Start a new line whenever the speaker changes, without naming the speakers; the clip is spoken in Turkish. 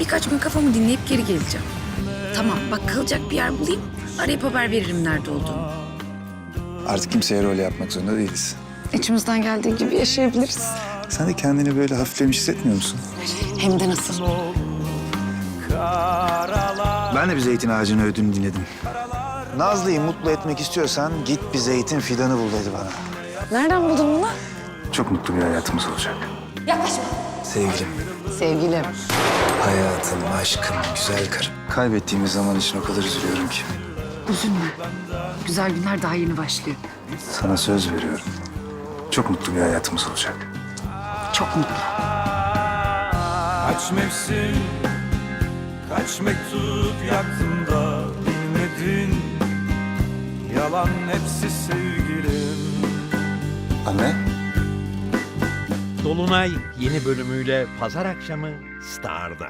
birkaç gün kafamı dinleyip geri geleceğim. Tamam bak kalacak bir yer bulayım. Arayıp haber veririm nerede olduğumu.
Artık kimseye rol yapmak zorunda değiliz.
İçimizden geldiği gibi yaşayabiliriz.
Sen de kendini böyle hafiflemiş hissetmiyor musun?
Hem de nasıl.
Ben de bir zeytin ağacının ödünü dinledim. Nazlı'yı mutlu etmek istiyorsan git bir zeytin fidanı bul dedi bana.
Nereden buldun bunu?
Çok mutlu bir hayatımız olacak.
Yaklaşma.
Sevgilim,
Sevgilim.
Hayatım, aşkım, güzel karım. Kaybettiğimiz zaman için o kadar üzülüyorum ki.
Üzülme. Güzel günler daha yeni başlıyor.
Sana söz veriyorum. Çok mutlu bir hayatımız olacak.
Çok mutlu.
Kaç mevsim, kaç mektup yaktın da bilmedin Yalan hepsi sevgilim
Anne?
Dolunay yeni bölümüyle pazar akşamı Star'da.